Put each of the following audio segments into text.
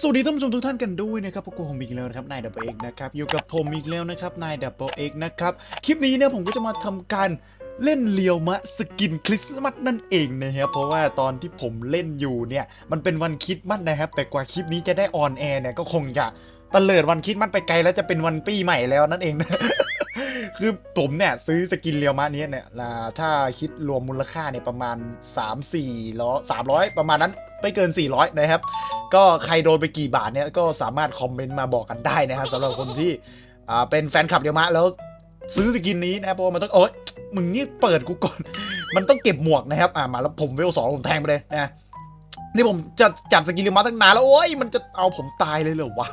สวัสดีท่านผู้ชมทุกท่านกันด้วยนะครับพวกผมอีกแล้วนะครับนายดับเบิลเอ็กนะครับอยู่กับผมอีกแล้วนะครับนายดับเบิลเอ็กนะครับคลิปนี้เนี่ยผมก็จะมาทำการเล่นเลียวมะสกินคริสต์มาสนั่นเองนะครับเพราะว่าตอนที่ผมเล่นอยู่เนี่ยมันเป็นวันคริสต์มาสนะครับ แต่กว่าคลิปนี้จะได้ออนแอร์เนี่ยก็คงจะตะเลิดวันคริสต์มาสไปไกลแล้วจะเป็นวันปีใหม่แล้วนั่นเองนะคือผมเนี่ยซื้อสกินเรียวมะนี้เนี่ยถ้าคิดรวมมูลค่าเนี่ยประมาณ 3 4ล้อ300 ประมาณนั้น ไม่เกิน 400 นะครับ ก็ใครโดนไปกี่บาทเนี่ยก็สามารถคอมเมนต์มาบอกกันได้นะครับสำหรับคนที่อ่าเป็นแฟนคลับเรียวมะแล้วซื้อสกินนี้นะครับเพราะว่ามันต้องโอ๊ยมึงนี่เปิดกูก่อน มันต้องเก็บหมวกนะครับอ่ามาแล้วผมเวลสองผมแทงไปเลยนะ นี่ผมจะจัดสกินเรียวมาตั้งนานแล้วโอ้ยมันจะเอาผมตายเลยเหรอวะ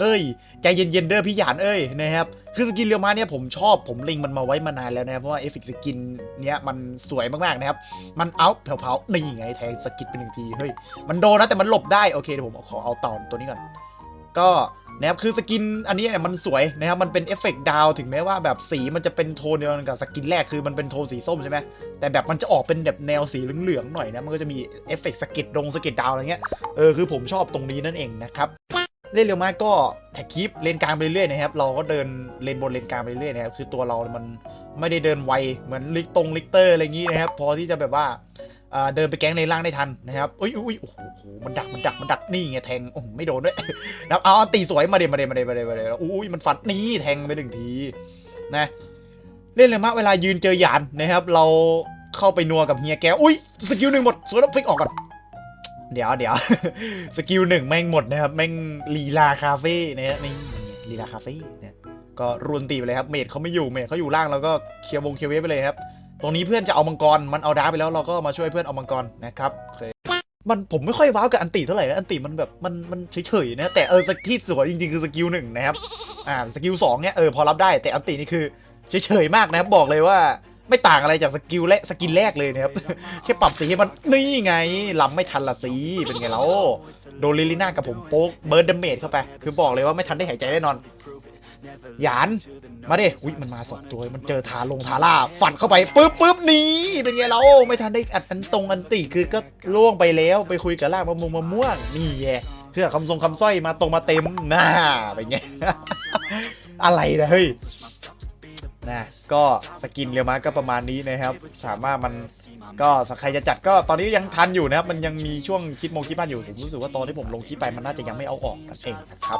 เอ้ยใจเย็นๆเด้อพี่หยานเอ้ยนะครับคือสกินเรียวมาเนี่ยผมชอบผมลิงมันมาไว้มานานแล้วนะครับเพราะว่าเอฟเฟกสกินเนี้ยมันสวยมากๆนะครับมันเอาเผาๆนี่ไงแทงสกิลไปหนึ่งทีเฮ้ยมันโดนนะแต่มันหลบได้โอเคเดี๋ยวผมขอเอาต่อตัวนี้ก่อน ก็นะครับคือสกินอันนี้เนี่ยมันสวยนะครับมันเป็นเอฟเฟกต์ดาวถึงแม้ว่าแบบสีมันจะเป็นโทนเดียวกันกับสกินแรกคือมันเป็นโทนสีส้มใช่ไหมแต่แบบมันจะออกเป็นแบบแนวสีเหลืองๆหน่อยนะมันก็จะมีเอฟเฟกต์สกิดดงสกิดดาวอะไรเงี้ยเออคือผมชอบตรงนี้นั่นเองนะครับเล่นเร็วมากก็แท็กคลิปเลนกลางไปเรื่อยนะครับ เราก็เดินเลนบนเลนกลางไปเรื่อยนะครับคือตัวเรา มันไม่ได้เดินไวเหมือนลิกตรงลิกเตอร์อะไรอย่างนี้นะครับพอที่จะแบบว่า เดินไปแก๊งเลนล่างได้ทันนะครับอุ้ยอุ้ยโอ้โห มันดัก มันดัก มันดัก นี่ไงแทง โอ้โหไม่โดนด้วยนะเอาตีสวยมาเดมาเดมาเดมาเดมาเดอุ้ย มันฟันนี่แทงไปหนึ่งที นะ เล่นเลยมาเวลายืนเจอหยานนะครับ เราเข้าไปนัวกับเฮียแกวอุ้ย สกิลหนึ่งหมด สวยแล้วฟิกออกก่อน เดี๋ยวเดี๋ยวสกิลหนึ่งแม่งหมดนะครับ แม่งลีลาคาเฟ่นะฮะนี่ลีลาคาเฟ่นี่ยก็รุนตีไปเลยครับ เมดเขาไม่อยู่ เมดเขาอยู่ล่างแล้วก็เคลียร์วงเคลียร์เวฟไปเลยครับ ตรงนี้เพื่อนจะเอามังกร มันเอาดาร์กไปแล้วเราก็มาช่วยเพื่อนเอามังกรนะครับโอเคมันผมไม่ค่อยว้าวกับอันติเท่าไหร่นะอันติมันแบบมันมันเฉยๆนะแต่เออสกิลสวยจริงๆคือสกิลหนึ่งนะครับอ่าสกิลสองเนี่ยเออพอรับได้แต่อันตินี่คือเฉยๆมากนะครับบอกเลยว่าไม่ต่างอะไรจากสกิลและสกินแรกเลยนะครับแค่ปรับสีให้มันนี่ไงลำไม่ทันละสีเป็นไงแล้วโดนลิลิน่ากับผมโป๊กเบิร์ดเดเมจเข้าไป คือบอกเลยว่าไม่ทันได้หายใจแน่นอน หยาน มาดิอุ้ยมันมาสองตัว มันเจอทาลงทาร่าฝันเข้าไปปุ๊บปุ๊บหนี่เป็นไงเราไม่ทันได้อัดอันตรงอันติคือก็ล่วงไปแล้วไปคุยกับล่างมะม่วงมะม่วงนี่แย่เพื่อคำทรงคำสร้อยมาตรงมาเต็มหน้าเป็นไง อะไรนะเฮ้ย นะก็สกินเรียวมาก็ประมาณนี้นะครับ สามารถมันก็ใครจะจัดก็ตอนนี้ยังทันอยู่นะครับ มันยังมีช่วงคิดโมงคิดบ้านอยู่ผมรู้สึกว่าตอนที่ผมลงคลิปไปมันน่าจะยังไม่เอาออกนั่นเองนะครับ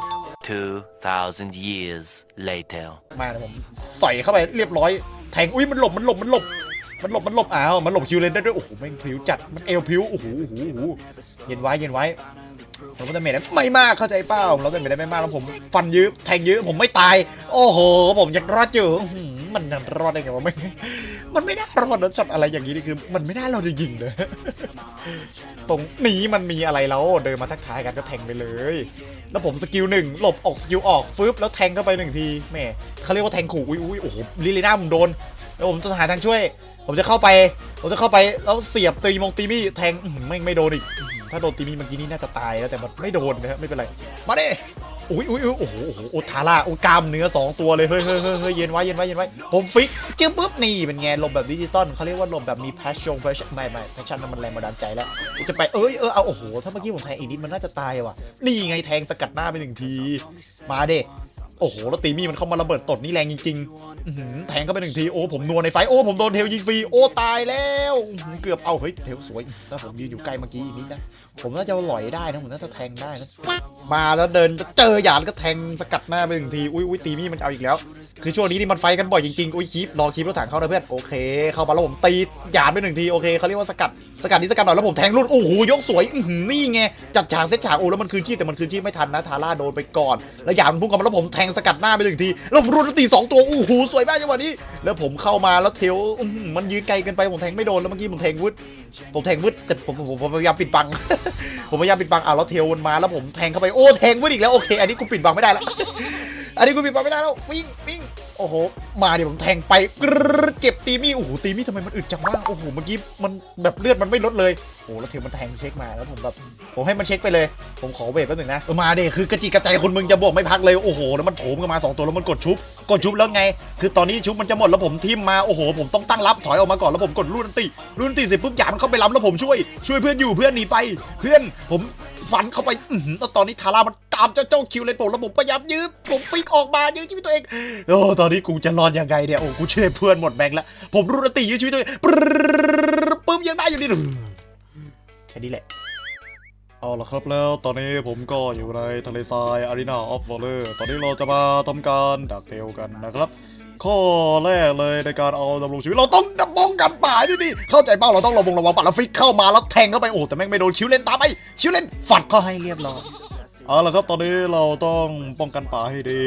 2,000 years later. มาเดี๋ยวผมใส่เข้าไปเรียบร้อย แทงอุ้ยมันหลบมันหลบมันหลบมันหลบมันหลบอ้าวมันหลบคิวเลนได้ด้วยโอ้โหแม่งพริ้วจัดมันเอวพริ้วโอ้โหโอ้โหโอ้โหเย็นไว้เย็นไว้ผมก็จะเมทได้ไม่มากเข้าใจเป้าเราจะเมทได้ไม่มากแล้วผมฟันยื้อแทงยื้อผมไม่ตาย โอ้โห ผมยังรอดอยู่ มันรอดได้ไงวะไม่มันไม่น่ารอดนะช็อตอะไรอย่างนี้นี่คือ มันไม่น่ารอดจริงๆเลยตรงนี้มันมีอะไรแล้วเดินมาทักทายกันก็แทงไปเลย แล้วผมสกิลหนึ่งหลบออกสกิลออกฟึบแล้วแทงเข้าไปหนึ่งทีแม่เขาเรียกว่าแทงขู่อุ้ยอุ้ยโอ้โหลิลิน่าผมโดนแล้วผมจะหาทางช่วย ผมจะเข้าไป ผมจะเข้าไปแล้วเสียบตีมงตีมี่แทงไม่ไม่โดนอีกถ้าโดนตีมี่เมื่อกี้นี่น่าจะตายแล้วแต่มันไม่โดนนะฮะไม่เป็นไรมาเดิ อุ้ยอุ้ยอุ้ยโอ้โหโอ้โหโอทาร่าโอ้กล้ามเนื้อสองตัวเลยเฮ้ยเฮ้ยเฮ้ยเฮ้ยเย็นไว้เย็นไว้เย็นไว้ผมฟิกจึ๊บปุ๊บนี่เป็นไงลบแบบดิจิตอลเขาเรียกว่าลบแบบมีแพชชั่นแพชชั่นไม่ไม่แพชชั่นนั้นมันแรงบันดาลใจแล้วจะไปเอ้ยเออเอาโอ้โหถ้าเมื่อกี้ผมแทงอีกนิดมันน่าจะตายว่ะนี่ไงแทงสกัดหน้าไปหนึ่งที มาเด้โอ้โหแล้วตีมี่มันเข้ามาระเบิดตดนี่แรงจริงๆแทงเข้าไปหนึ่งทีโอ้ผมนัวในไฟโอ้ผมโดนเทลยิงฟรีโอ้ตายแล้วเกือบเอาเฮ้ยเทลสวยถ้าผมยืนอยู่ใกล้เมื่อกี้อีกนิดนะผมน่าจะลอยได้นะผมน่าจะแทงได้นะมาแล้วเดินเจอหยาดก็แทงสกัดหน้าไปหนึ่งที อุ้ยอุ้ยตีมี่มันเอาอีกแล้ว คือช่วงนี้นี่มันไฟกันบ่อยจริงๆ อุ้ยคีบรอคลิปรถถังเข้านะเพื่อน โอเค เข้ามาแล้วผมตีหยาดไปหนึ่งที โอเคเขาเรียกว่าสกัด สกัดนี้สกัดหน่อยแล้วผมแทงรุ่นโอ้โหยกสวยนี่ไง จัดฉากเซตฉากโอ้แล้วมันคืนชีพแต่มันคืนชีพไม่ทันนะ ทาร่าโดนไปก่อน แล้วหยาดมันพุ่งเข้ามาแล้วผมแทงสกัดหน้าไปหนึ่งที แล้วผมรุ่นตีสองตัว โอ้โหสวยมากจังหวะนี้แล้วผมเข้ามาแล้วเทลมันยืนไกลกันไปผมแทงไม่โดนแล้วเมื่อกี้ผมแทงวุดผมแทงวุดแต่ผมผมพยายามปิดบัง ผมพยายามปิดบังอะแล้วเทลมันมาแล้วผมแทงเข้าไปโอ้แทงวุดอีกแล้วโอเค อันนี้กูปิดบังไม่ได้แล้วอันนี้กูปิดบังไม่ได้แล้ววิ่งวิ่งโอ้โห มาเดี๋ยวผมแทงไปกรเก็บตีมี่โอ้โหตีมี่ทำไมมันอึดจังวะโอ้โหเมื่อกี้มันแบบเลือดมันไม่ลดเลยโอ้โหแล้วเทมันแทงเช็คมาแล้วผมแบบผมให้มันเช็คไปเลย ผมขอเวทแป๊บหนึงนะมาเดคือกระจิกกระใจคนมึงจะบวกไม่พักเลยโอ้โหแล้วมันโถมกันมาสองตัวแล้วมันกดชุบกดชุบแล้วไง คือตอนนี้ชุบมันจะหมดแล้วผมทิมมาโอ้โห ผมต้องตั้งรับถอยออกมาก่อนแล้วผมกดรุ่นติรุ่นติเสร็จปุ๊บหยามันเข้าไปล้ำแล้วผมช่วยช่วยเพื่อนอยู่เพื่อนหนีไป เพื่อนผมฟันเข้าไปอืแล้วตอนนี้ทาร่ามันตามเจ้าเจ้าคิวเลยผมแล้วผมพยายามยื้อผมฟิกออกมายื้อชีวิตตัวเองโอ้ตอนนี้กูจะรอดยังไงเนี่ยโอ้กูช่วยเพื่อนหมดแบงค์แล้วผมรุ่นติยื้อชีวิตตัวเองปึ๊บยังได้อยู่นี่แค่นี้แหละเอาละครับแล้วตอนนี้ผมก็อยู่ในทะเลทรายอารีนาออฟวอลเลอร์ตอนนี้เราจะมาทำการดักเดลกันนะครับ ข้อแรกเลยในการเอาดำรงชีวิตเราต้องดำป้องกันป่านี่ดิเข้าใจเป้าเราต้องระวงระวังป่าแล้วฟิกเข้ามาแล้วแทงเข้าไปโอ้แต่แม่งไม่โดนคิวเล่นตามไปคิวเล่นฝัดเข้าให้เรียบร้อย เอาละครับตอนนี้เราต้องป้องกันป่าให้ดี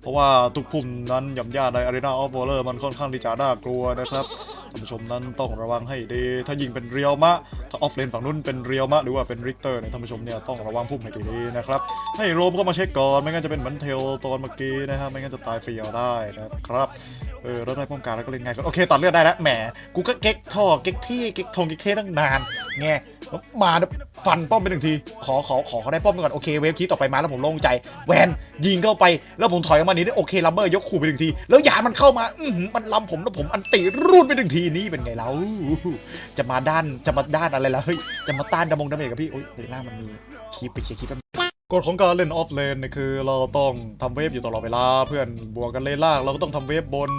เพราะว่าทุกพุ่มนั้นย่ำย่าใน Arena of Valor มันค่อนข้างที่จะน่ากลัวนะครับท่านผู้ชมนั้นต้องระวังให้ดี ถ้ายิงเป็นเรียวมะ ถ้าออฟเลนฝั่งนู้นเป็นเรียวมะ หรือว่าเป็นริกเตอร์เนี่ยท่านผู้ชมเนี่ยต้องระวังพุ่มให้ดีนะครับ ให้โรมเข้ามาเช็คก่อน ไม่งั้นจะเป็นเหมือนเทลตอนเมื่อกี้นะฮะ ไม่งั้นจะตายฟรีเอาได้นะครับ เออแล้วได้ป้องกันแล้วก็เล่นไงก็โอเคตัดเลือดได้แล้ว แหม กูก็เก๊กท่อ เก๊กที่ เก๊กทงเก๊กเท่ตั้งนาน ไงแล้วมาฟันป้อมไปหนึ่งที ขอขอขอเขาได้ป้อมก่อนโอเคเวฟคีต่อไปมาแล้วผมโล่งใจ แวนยิงเข้าไป แล้วผมถอยออกมานี้ได้โอเคลัมเบอร์ยกขู่ไปหนึ่งที แล้วหยามันเข้ามาอื้อหือมันลำผมแล้วผมอันติรูดไปหนึ่งทีนี่เป็นไงแล้วจะมาด้านจะมาด้านอะไรล่ะเฮ้ยจะมาต้านดำงดาเมจกับพี่โอ้ยเล่ามันมีคลิปไปเคลียร์คลิปกฎของการเล่นออฟเลนเนี่ยคือเราต้องทำเวฟอยู่ตลอดเวลาเพื่อนบวกกันเลนล่างเราก็ต้องทำเวฟบน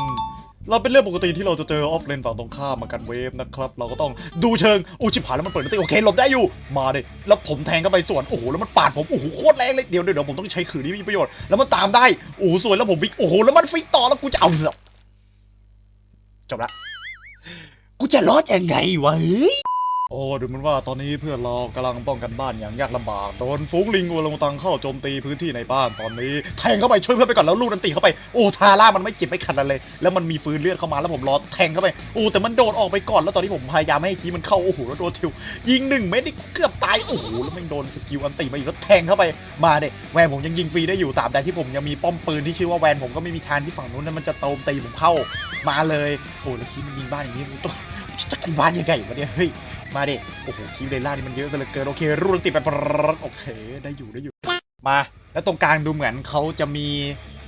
เราเป็นเรื่องปกติที่เราจะเจอออฟเลนฝั่งตรงข้ามมากันเวฟนะครับ เราก็ต้องดูเชิงโอ้ชิบหายแล้วมันเปิดตีโอเคหลบได้อยู่มาเลยแล้วผมแทงเข้าไปส่วนโอ้โหแล้วมันปาดผมโอ้โหโคตรแรงเลยเดี๋ยวเดี๋ยวผมต้องใช้ขืนนี้มีประโยชน์แล้วมันตามได้โอ้โหสวยแล้วผมบิ๊กโอ้โหแล้วมันฟิกต่อแล้วกูจะเอาจบละกูจะรอดยังไงวะเฮ้ย โอ้ดูเหมันว่าตอนนี้เพื่อนเรากำลังป้องกันบ้านอย่างยากลำบากโดนฝูงลิงวัวลงตังเข้าโจมตีพื้นที่ในบ้านตอนนี้แทงเข้าไปช่วยเพื่อนไปก่อนแล้วลูกนันตีเข้าไปโอ้ทาร่ามันไม่เจ็บไม่ขัดอะไรเลย แล้วมันมีฟืนเลือดเข้ามาแล้วผมรอแทงเข้าไปโอ้แต่มันโดนออกไปก่อนแล้วตอนนี้ผมพยายามไม่ให้คีมันเข้าโอ้โหแล้วโดนทิวยิงหนึ่งเม็ดนี่เกือบตายโอ้โหแล้วมันโดนสกิลอันตีมาอีกแล้วแทงเข้าไปมาเด็แวนผมยังยิงฟรีได้อยู่ตราบใดที่ผมยังมีป้อมปืนที่ชื่อว่าแวนผมก็ไม่มีทางที่ฝั่งนู้นนั้นมันจะโตมตีผมเข้ามาเลยโอ้แล้วคีมันยิงบ้านอย่างนี้ต้อง จะกูบ้านยังไงวะเนี่ยเฮ้ยมาเด็โอ้โหคีมเลล่างนี่มันเยอะซะเหลือเกินโอเครุ่นติดไปปรดโอเคได้อยู่ได้อยู่มาแล้วตรงกลางดูเหมือนเขาจะมี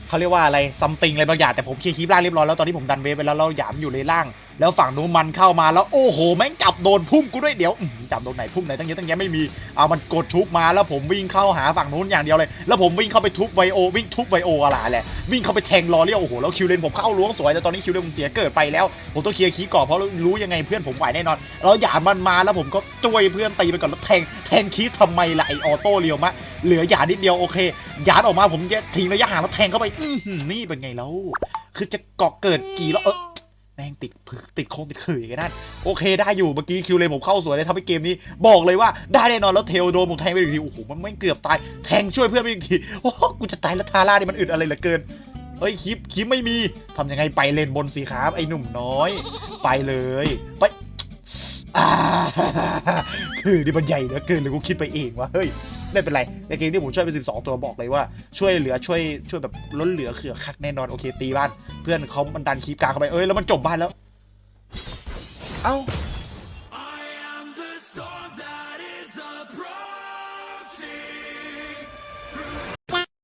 เขาเรียกว่าอะไรซัมติงอะไรบางอย่างแต่ผมเคลียร์คลิปล่างเรียบร้อยแล้วตอนนี้ผมดันเวฟไปแล้วเราหยามอยู่เลล่างแล้วฝั่งนู้นมันเข้ามาแล้วโอ้โหแม่งจับโดนพุ่มกูด้วยเดี๋ยวจับโดนไหนพุ่มไหนตั้งเยอะตั้งแยะไม่มีเอามันกดทุบมาแล้วผมวิ่งเข้าหาฝั่งนู้นอย่างเดียวเลย แล้วผมวิ่งเข้าไปทุบไวโอวิ่งทุบไวโออะไรแหละวิ่งเข้าไปแทงรอเรียโอ้โหแล้วคิวเลนผมเข้าล้วงสวยแต่ตอนนี้คิวเลนผมเสียเกิดไปแล้วผมต้องเคลียร์คีก่อนเพราะรู้ยังไงเพื่อนผมไหวแน่นอนแล้วหยามมันมาแล้วผมก็ช่วยเพื่อนตีไปก่อนแล้วแทงแทงคีย์ทำไมล่ะไอออโต้เรียวมะเหลือหยาดนิดเดียวโอเคหยาดออกมาผมจะทิ้งระยะห่างแล้วแทงเข้าไปอื้อหือนี่เป็นไงแล้วคือจะเกาะเกิดกี่แล้วเออ แม่งติดผึกติดโคงติดขื่อกันนั่นโอเคได้อยู่เมื่อกี้คิวเลนผมเข้าสวยเลยทำให้เกมนี้บอกเลยว่าได้แน่นอนแล้วเทลโดนผมแทงไปอีกทีโอ้โหมันไม่เกือบตายแทงช่วยเพื่อนไปอีกทีโอ้กูจะตายแล้วทาร่านี่มันอึดอะไรเหลือเกินเฮ้ยคลิปคลิปไม่มีทำยังไงไปเลนบนสีครับไอ้หนุ่มน้อย ไปเลยไปอ่าคือนี่มันใหญ่เหลือเกินเลยกูคิดไปเองวะเฮ้ย ไม่เป็นไร ในเกมที่ผมช่วยไป12 ตัวบอกเลยว่าช่วยเหลือช่วยช่วยแบบล้นเหลือเขือคักแน่นอนโอเคตีบ้าน เพื่อนเขามันดันคีบกาเข้าไปเอ้ยแล้วมันจบบ้านแล้ว เอ้า